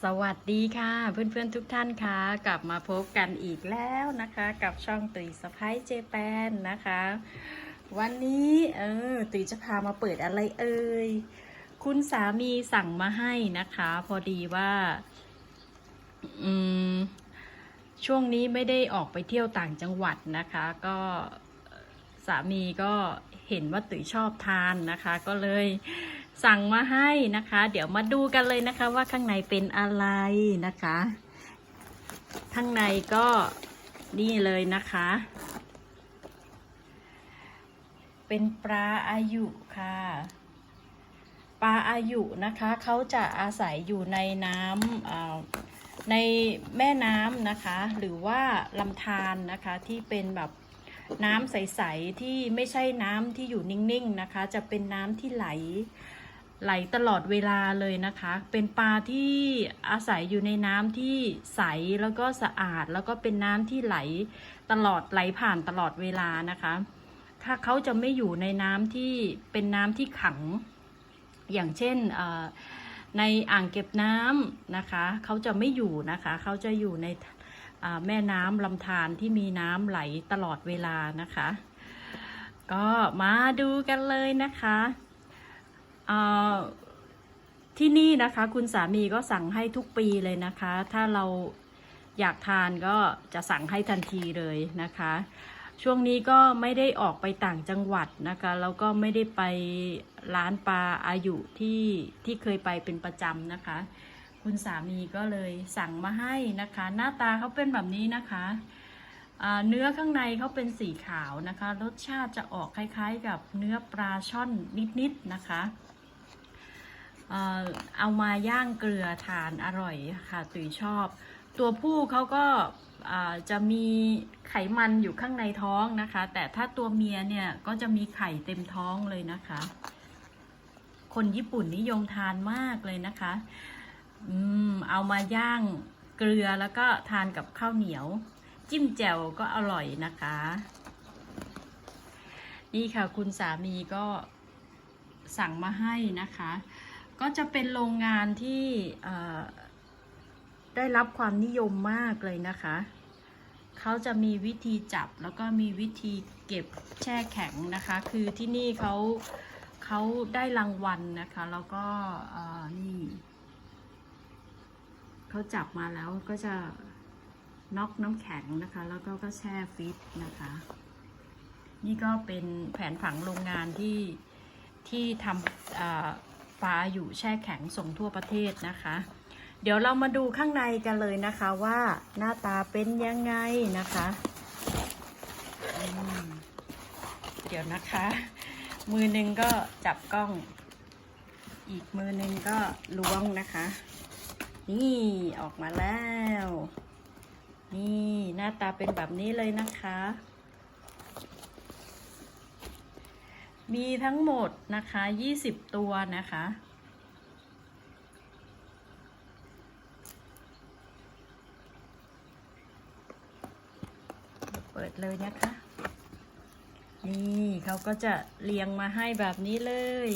สวัสดีค่ะ เพื่อนๆทุกท่านค่ะกลับมาพบกันอีกแล้วนะคะ กับช่องตุยสะพ้ายเจแปนนะคะ วันนี้เออตุยจะพามาเปิดอะไรเอ่ยคุณสามีสั่งมาให้นะคะ พอดีว่าอืมช่วงนี้ไม่ได้ออกไปเที่ยวต่างจังหวัดนะคะ ก็สามีก็เห็นว่าตุ๋ยชอบทานนะคะ ก็เลย สั่งมาให้นะคะ เดี๋ยวมาดูกันเลยนะคะ ว่าข้างในเป็นอะไรนะคะ ข้างในก็นี่เลยนะคะ เป็นปลาอายุค่ะปลาอายุนะคะเขาจะอาศัยอยู่ในน้ำในแม่น้ำนะคะ หรือว่าลำธารนะคะที่เป็นแบบน้ำใส ๆ ที่ไม่ใช่น้ำที่อยู่นิ่ง ๆ นะคะ จะเป็นน้ำที่ไหล ไหลตลอดเวลาเลยนะคะ เป็นปลาที่อาศัยอยู่ในน้ำที่ใสแล้วก็สะอาด แล้วก็เป็นน้ำที่ไหลตลอดไหลผ่านตลอดเวลานะคะ ถ้าเขาจะไม่อยู่ในน้ำที่เป็นน้ำที่ขัง อย่างเช่นในอ่างเก็บน้ำนะคะ เขาจะไม่อยู่นะคะ เขาจะอยู่ในแม่น้ำลำธารที่มีน้ำไหลตลอดเวลานะคะ ก็มาดูกันเลยนะคะ ที่นี่นะคะคุณสามีก็สั่งให้ทุกปีเลยนะคะ ถ้าเราอยากทานก็จะสั่งให้ทันทีเลยนะคะ ช่วงนี้ก็ไม่ได้ออกไปต่างจังหวัดนะคะแล้วก็ไม่ได้ไปร้านปลาอายุที่ที่เคยไปเป็นประจำนะคะ คุณสามีก็เลยสั่งมาให้นะคะ หน้าตาเขาเป็นแบบนี้นะคะเนื้อข้างในเขาเป็นสีขาวนะคะ รสชาติจะออกคล้ายๆ กับเนื้อปลาช่อนนิดๆนะคะ เอามาย่างเกลือทานอร่อยค่ะตุ๋ยชอบ ตัวผู้เขาก็จะมีไขมันอยู่ข้างในท้องนะคะ แต่ถ้าตัวเมียเนี่ยก็จะมีไข่เต็มท้องเลยนะคะ คนญี่ปุ่นนิยมทานมากเลยนะคะอืมเอามาย่างเกลือแล้วก็ทานกับข้าวเหนียว จิ้มแจ่วก็อร่อยนะคะ นี่ค่ะคุณสามีก็สั่งมาให้นะคะ ก็จะเป็นโรงงานที่ได้รับความนิยมมากเลยนะคะ เขาจะมีวิธีจับแล้วก็มีวิธีเก็บแช่แข็งนะคะ คือที่นี่เขาเขาได้รางวัลนะคะ แล้วก็นี่เขาจับมาแล้วก็จะน็อกน้ำแข็งนะคะ แล้วก็ก็แช่ฟิตนะคะ นี่ก็เป็นแผนผังโรงงานที่ที่ทำ อ่าปลาอยู่แช่แข็งส่งทั่วประเทศนะคะ เดี๋ยวเรามาดูข้างในกันเลยนะคะว่าหน้าตาเป็นยังไงนะคะ เดี๋ยวนะคะ มือหนึ่งก็จับกล้อง อีกมือหนึ่งก็ล้วงนะคะ นี่ออกมาแล้ว นี่หน้าตาเป็นแบบนี้เลยนะคะ มีทั้งหมดนะคะ20ตัวนะคะ เปิดเลยนะคะ นี่เขาก็จะเรียงมาให้แบบนี้เลย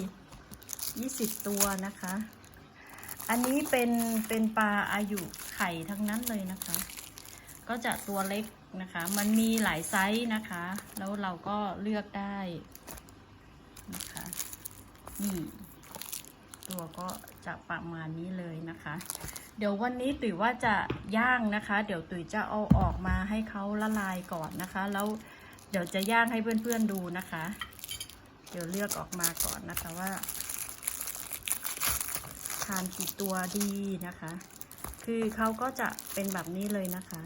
20ตัวนะคะ อันนี้เป็นเป็นปลาอายุไข่ทั้งนั้นเลยนะคะ ก็จะตัวเล็กนะคะ มันมีหลายไซส์นะคะ แล้วเราก็เลือกได้ นี่ ตัวก็จะประมาณนี้เลยนะคะ เดี๋ยววันนี้ตุ๋ยว่าจะย่างนะคะ เดี๋ยวตุ๋ยจะเอาออกมาให้เขาละลายก่อนนะคะ แล้วเดี๋ยวจะย่างให้เพื่อนๆดูนะคะ เดี๋ยวเลือกออกมาก่อนนะคะว่าทานกี่ตัวดีนะคะ คือเขาก็จะเป็นแบบนี้เลยนะคะ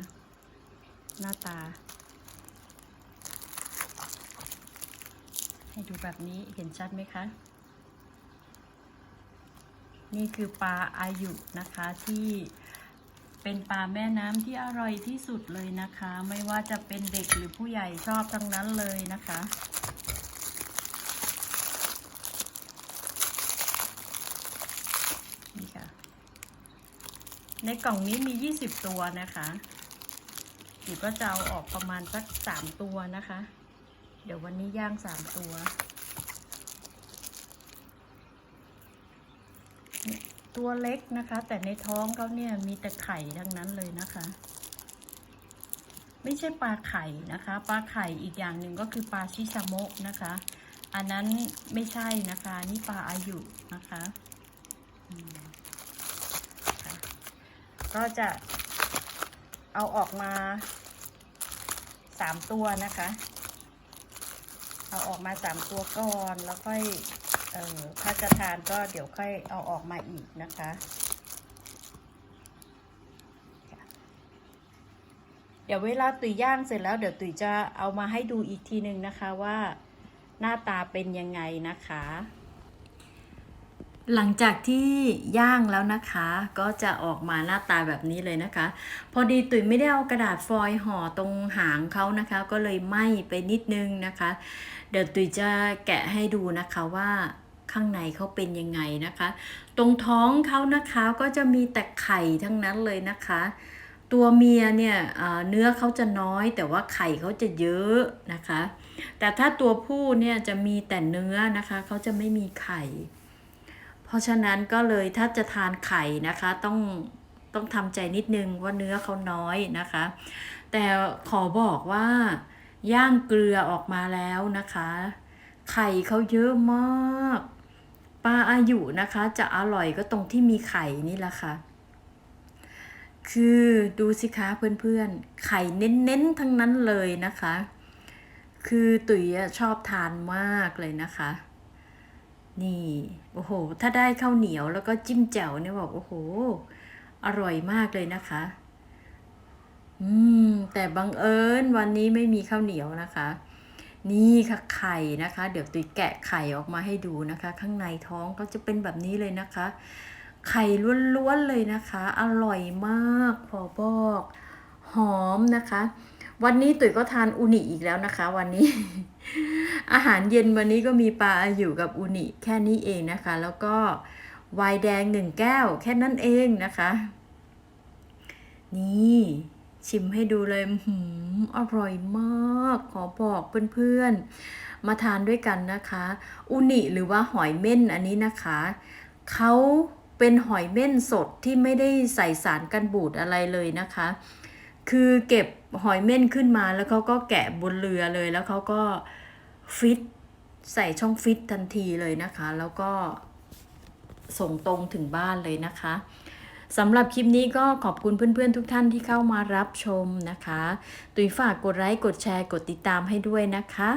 หน้าตา ให้ดูแบบนี้เห็นชัดไหมคะ นี่คือปลาอายุนะคะที่เป็นปลาแม่น้ำที่อร่อยที่สุดเลยนะคะ ไม่ว่าจะเป็นเด็กหรือผู้ใหญ่ชอบทั้งนั้นเลยนะคะนี่ค่ะ ในกล่องนี้มี 20 ตัวนะคะอยู่ก็จะเอาออกประมาณสัก 3 ตัวนะคะ เดี๋ยววันนี้ย่าง 3 ตัวเนี่ย ตัวเล็กนะคะ แต่ในท้องเขาเนี่ยมีแต่ไข่ทั้งนั้นเลยนะคะ ไม่ใช่ปลาไข่นะคะ ปลาไข่อีกอย่างหนึ่งก็คือปลาชิซาโมะนะคะ อันนั้นไม่ใช่นะคะ นี่ปลาอายุนะคะอืมค่ะก็จะเอาออกมาสามตัวนะคะ เอาออกมาสามตัวก่อนแล้วค่อย เอ่อถ้าจะทานก็เดี๋ยวค่อยเอาออกมาอีกนะคะ เดี๋ยวเวลาตุ๋ยย่างเสร็จแล้วเดี๋ยวตุ๋ยจะเอามาให้ดูอีกทีหนึ่งนะคะว่าหน้าตาเป็นยังไงนะคะ หลังจากที่ย่างแล้วนะคะ ก็จะออกมาหน้าตาแบบนี้เลยนะคะ พอดีตุ๋ยไม่ได้เอากระดาษฟอยล์ห่อตรงหางเขานะคะ ก็เลยไหม้ไปนิดนึงนะคะ เดี๋ยวตุ๋ยจะแกะให้ดูนะคะว่า ข้างในเขาเป็นยังไงนะคะ ตรงท้องเขานะคะก็จะมีแต่ไข่ทั้งนั้นเลยนะคะ ตัวเมียเนี่ยเอ่อเนื้อเขาจะน้อยแต่ว่าไข่เขาจะเยอะนะคะ แต่ถ้าตัวผู้เนี่ยจะมีแต่เนื้อนะคะเขาจะไม่มีไข่ เพราะฉะนั้นก็เลยถ้าจะทานไข่นะคะต้องต้องทำใจนิดนึงว่าเนื้อเขาน้อยนะคะ แต่ขอบอกว่าย่างเกลือออกมาแล้วนะคะ ไข่เขาเยอะมาก ปลาอายุนะคะจะอร่อยก็ตรงที่มีไข่นี่แหละค่ะ คือดูสิคะเพื่อนๆ ไข่เน้นๆทั้งนั้นเลยนะคะ คือตุ๋ยชอบทานมากเลยนะคะ นี่โอ้โห ถ้าได้ข้าวเหนียวแล้วก็จิ้มแจ่วเนี่ยบอกโอ้โห อร่อยมากเลยนะคะ อืม แต่บังเอิญวันนี้ไม่มีข้าวเหนียวนะคะ นี่ค่ะไข่นะคะ เดี๋ยวตุยแกะไข่ออกมาให้ดูนะคะ ข้างในท้องก็จะเป็นแบบนี้เลยนะคะ ไข่ล้วนๆเลยนะคะ อร่อยมากขอบอกหอมนะคะ วันนี้ตุ๋ยก็ทานอุนิอีกแล้วนะคะ วันนี้ อาหารเย็นวันนี้ก็มีปลาอาอยู่กับอุนิแค่นี้เองนะคะ แล้วก็ไวน์แดงหนึ่งแก้วแค่นั้นเองนะคะ นี่ ชิมให้ดูเลยหืมอร่อยมาก ขอบอกเพื่อนๆ มาทานด้วยกันนะคะ อุนิหรือว่าหอยเม่นอันนี้นะคะ เขาเป็นหอยเม่นสดที่ไม่ได้ใส่สารกันบูดอะไรเลยนะคะ คือเก็บหอยเม่นขึ้นมาแล้วเขาก็แกะบนเรือเลยแล้วเขาก็ฟิตใส่ช่องฟิตทันทีเลยนะคะ แล้วก็ส่งตรงถึงบ้านเลยนะคะ สำหรับคลิปนี้ก็ขอบคุณเพื่อนๆทุกท่านที่เข้ามารับชมนะคะ ตุยฝากกดไลค์กดแชร์กดติดตามให้ด้วยนะคะ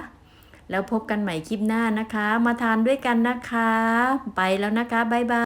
แล้วพบกันใหม่คลิปหน้านะคะ มาทานด้วยกันนะคะ ไปแล้วนะคะบ๊ายบาย